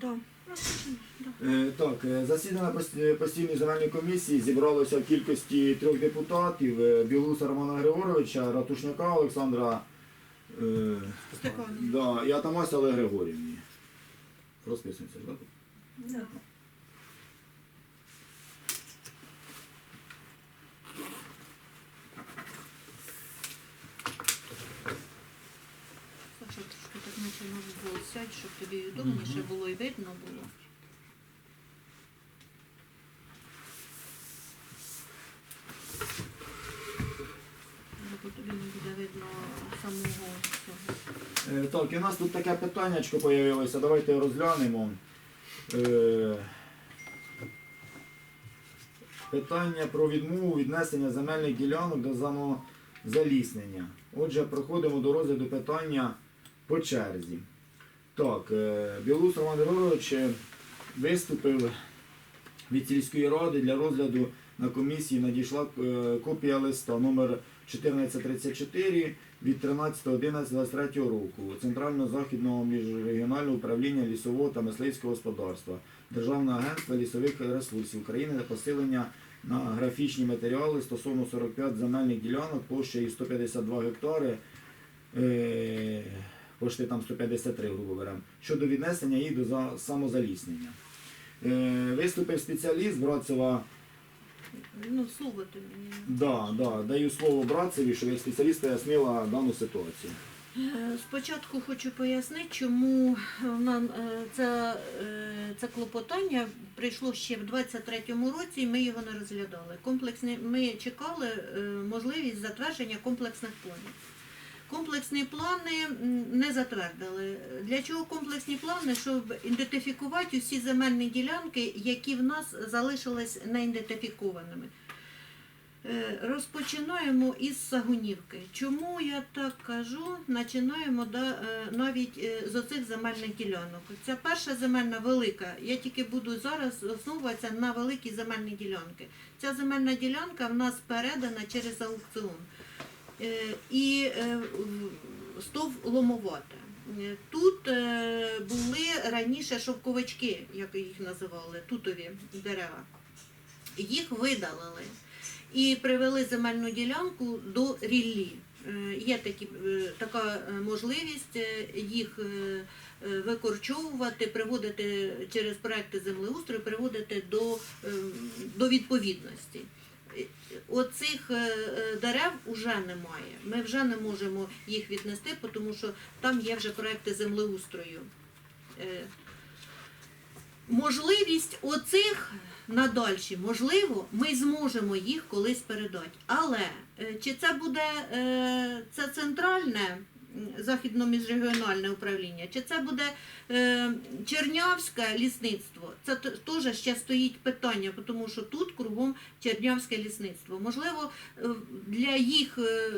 Да. Е, Так, е, засідання пост- постійної земельної комісії зібралося в кількості трьох депутатів: е, Білуса Романа Григоровича, Ратушняка Олександра е, да, і Атамася Олег Григорівні. Розписуємося, так? Да. Трошки може було сядь, щоб тобі удобніше було і видно було. Бо тобі не буде видно самого цього. Е, Так, і у нас тут таке питаннячко появилося, давайте розглянемо. Е, Питання про відмову віднесення земельних ділянок до самозаліснення. Отже, проходимо до розгляду питання по черзі. Так, е, Білус Роман Григорович е, виступив від сільської ради для розгляду на комісії надійшла е, копія листа номер 1434 від 13.11.23 року Центрально-Західного міжрегіонального управління лісового та мисливського господарства, Державного агентства лісових ресурсів України на посилення на графічні матеріали стосовно 45 земельних ділянок площею 152 гектари, пошти там 153, грубо беремо, щодо віднесення їх до самозаліснення. Е, Виступив спеціаліст Братцева Ну, слово мені. Да, да, даю слово братцеві, щоб як спеціаліст пояснила дану ситуацію. Е, Спочатку хочу пояснити, чому нам е, це, це клопотання прийшло ще в 23-му році, і ми його не розглядали. Комплексні, ми чекали можливість затвердження комплексних планів. Комплексні плани не затвердили. Для чого комплексні плани? Щоб ідентифікувати усі земельні ділянки, які в нас залишились неідентифікованими. Е, Розпочинаємо із Сагунівки. Чому я так кажу? Починаємо е, навіть е, з оцих земельних ділянок. Ця перша земельна велика. Я тільки буду зараз основуватися на великі земельні ділянки. Ця земельна ділянка в нас передана через аукціон. Е, І е, стов ломовата. Е, Тут були раніше шовковички, як їх називали, тутові дерева. Їх видалили і привели земельну ділянку до ріллі. Є такі, така можливість їх викорчовувати, приводити через проекти землеустрою, приводити до, до відповідності. Оцих е, е, дерев вже немає. Ми вже не можемо їх віднести, тому що там є вже проекти землеустрою. Е, Можливість оцих надальші, можливо, ми зможемо їх колись передати. Але чи це буде це центральне західно-міжрегіональне управління, чи це буде е, Чернявське лісництво? Це теж ще стоїть питання, тому що тут кругом Чернявське лісництво. Можливо, е, для їх е,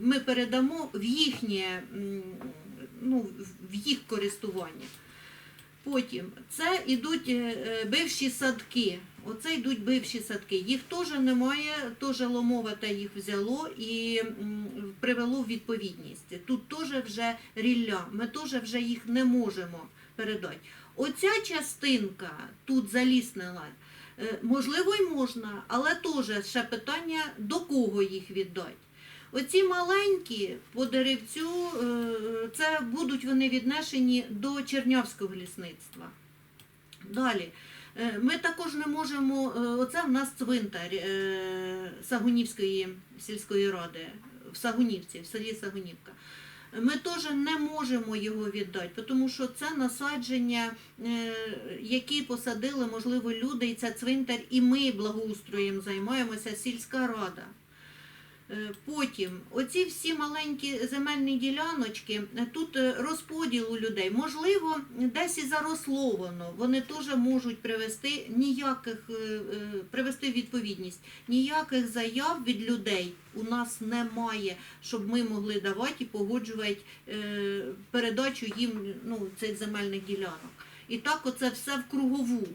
ми передамо в їхнє ну, в їх користування. Потім це йдуть бивші садки. Оце йдуть бивші садки. Їх теж немає, теж ломовата їх взяло і привело в відповідність. Тут теж вже рілля, ми теж вже їх не можемо передати. Оця частинка тут заліснила. е, Можливо, й можна, але теж ще питання, до кого їх віддати. Оці маленькі по деревцю, е, це будуть вони віднесені до Чернявського лісництва. Далі. Е, Ми також не можемо, е, оце в нас цвинтар е, Сагунівської сільської ради в Сагунівці, в селі Сагунівка. Ми теж не можемо його віддати, тому що це насадження, які посадили, можливо, люди, і це цвинтар, і ми благоустроєм займаємося, сільська рада. Е, Потім оці всі маленькі земельні діляночки, е, тут е, розподіл у людей. Можливо, десь і заросло воно. Вони теж можуть привести ніяких привести відповідність. Ніяких заяв від людей у нас немає, щоб ми могли давати і погоджувати передачу їм ну, цих земельних ділянок. І так оце все в кругову.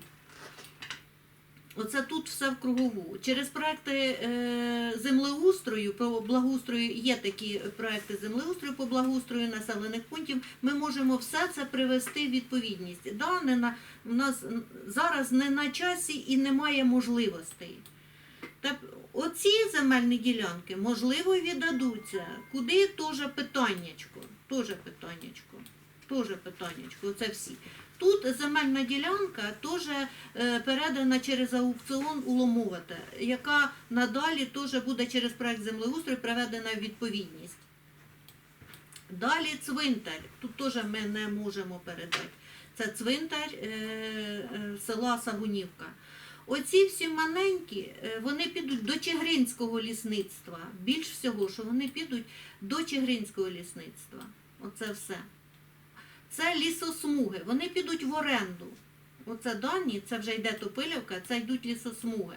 Оце тут все в кругову. Через проекти е, землеустрою по благоустрою є такі проекти землеустрою по благоустрою населених пунктів. Ми можемо все це привести в відповідність. Да, не на у нас зараз не на часі і немає можливостей. Та оці земельні ділянки можливо віддадуться. Куди теж питаннячко. Теж питаннячко. Теж питаннячко. Оце всі. Тут земельна ділянка теж е, передана через аукціон у яка надалі теж буде через проект землеустрою приведена в відповідність. Далі цвинтар. Тут теж ми не можемо передати. Це цвинтар е, е, села Сагунівка. Оці всі маленькі, вони підуть до Чигиринського лісництва. Більш всього, що вони підуть до Чигиринського лісництва. Оце все. Це лісосмуги. Вони підуть в оренду. Оце дані, це вже йде Топилівка, це йдуть лісосмуги.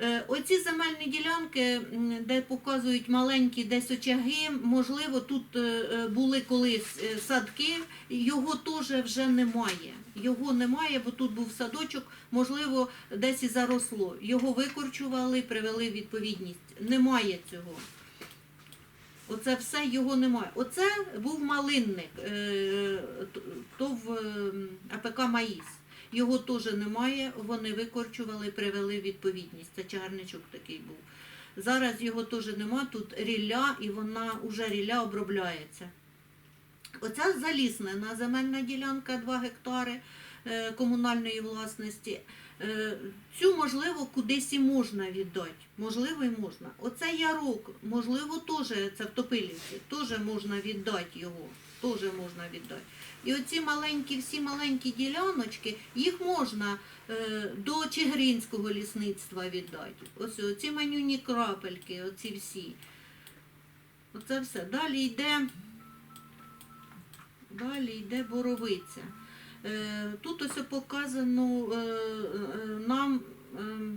Е, Оці земельні ділянки, де показують маленькі десь очаги, можливо, тут е, е, були колись садки, його теж вже немає. Його немає, бо тут був садочок, можливо, десь і заросло. Його викорчували, привели в відповідність. Немає цього. Оце все його немає. Оце був малинник, е, то в АПК Маїс. Його теж немає, вони викорчували, привели відповідність. Це чагарничок такий був. Зараз його теж нема, тут рілля, і вона вже рілля обробляється. Оця заліснена земельна ділянка 2 гектари комунальної власності. Е, Цю, можливо, кудись і можна віддати. Можливо, і можна. Оце ярок, можливо, теж це в Топилівці, теж можна віддати його. Теж можна віддати. І оці маленькі, всі маленькі діляночки, їх можна е, до Чигиринського лісництва віддати. Ось оці манюні крапельки, оці всі. Оце все. Далі йде, далі йде боровиця. Е, Тут ось показано е, е, нам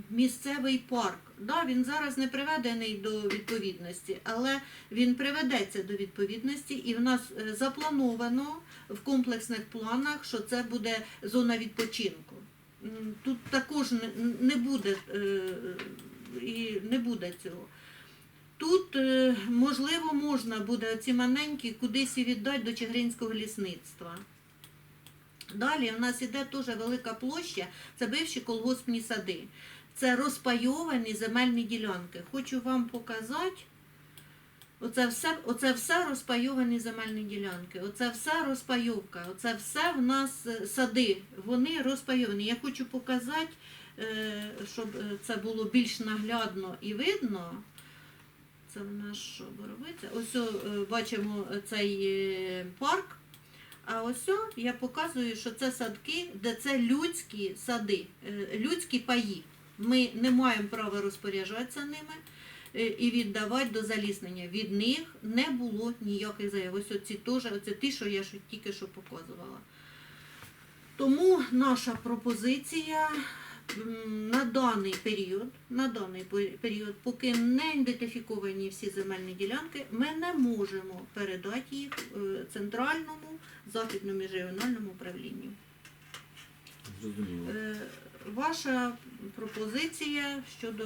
місцевий парк. Да, він зараз не приведений до відповідності, але він приведеться до відповідності, і в нас заплановано в комплексних планах, що це буде зона відпочинку. Тут також не, буде і не буде цього. Тут, можливо, можна буде ці маленькі кудись і віддати до Чигиринського лісництва. Далі в нас іде дуже велика площа, це бивші колгоспні сади. Це розпайовані земельні ділянки. Хочу вам показати. Оце все, оце все розпайовані земельні ділянки. Оце все розпайовка. Оце все в нас е, сади. Вони розпайовані. Я хочу показати, е, щоб е, це було більш наглядно і видно. Це в нас що, боровиця? Ось бачимо цей парк. А ось я показую, що це садки, де це людські сади, е, людські паї. Ми не маємо права розпоряджатися ними е, і віддавати до заліснення. Від них не було ніяких заяв. Ось оці теж, оце ті, що я тільки що показувала. Тому наша пропозиція на даний період, на даний період, поки не ідентифіковані всі земельні ділянки, ми не можемо передати їх е, центральному західному міжрегіональному управлінню. Зрозуміло. Е, Ваша пропозиція щодо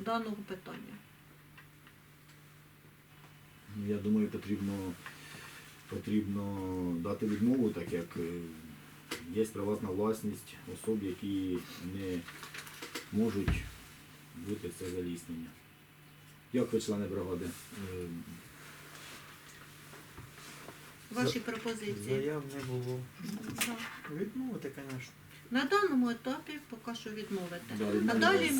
даного питання? Ну, Я думаю, потрібно, потрібно дати відмову, так як е, є приватна власність особ, які не можуть бути це заліснення. Як ви члени бригади? Е, Ваші пропозиції? Заяв не було. Да. Відмовити, звісно. На даному етапі поки що відмовити. Да, А далі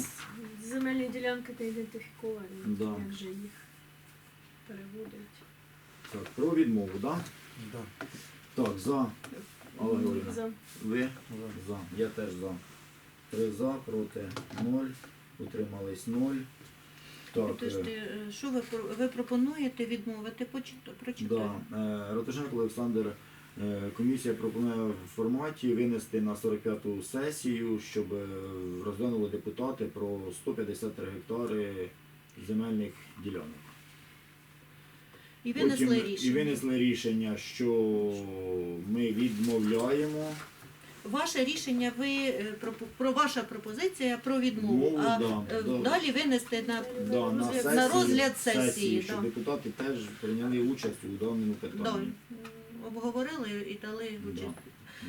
Земельні ділянки та ідентифіковані. Да. Як же їх переводять? Так, про відмову, так? Да. Так, за. Алла Георгіївна. За. Ви? За. Я теж за. Три за, проти ноль. Утримались ноль. Так. Підожди, е, е, що ви, про- ви пропонуєте відмовити? Прочитаю. Да. Е, Ратушенко Олександр, е, комісія пропонує в форматі винести на 45-ту сесію, щоб е, розглянули депутати про 153 гектари земельних ділянок. І винесли Потім- рішення. І винесли рішення, що ми відмовляємо ваше рішення, ви е, про, про ваша пропозиція про відмову. Мову, а да, е, да. далі винести на, Да, на, сесії, на розгляд сесії. щоб да. депутати теж прийняли участь у даному Да, питанні. м, обговорили і дали Да, участь.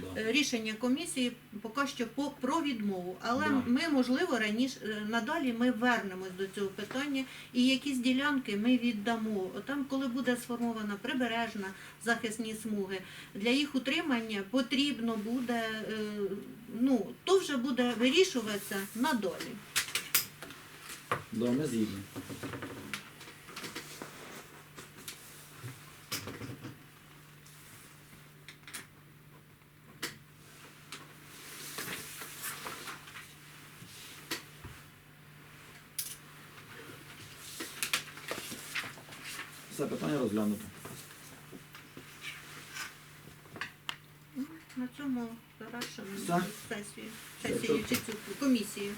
Да. Е, Рішення комісії поки що по про відмову, але Да. ми можливо раніше е, надалі ми вернемось до цього питання, і якісь ділянки ми віддамо. Там, коли буде сформована прибережна захисні смуги, для їх утримання потрібно буде, е, ну то вже буде вирішуватися надалі. Да, ми згідні. Все питання розглянуто. На цьому завершимо Все? сесію, сесію чи цю комісію.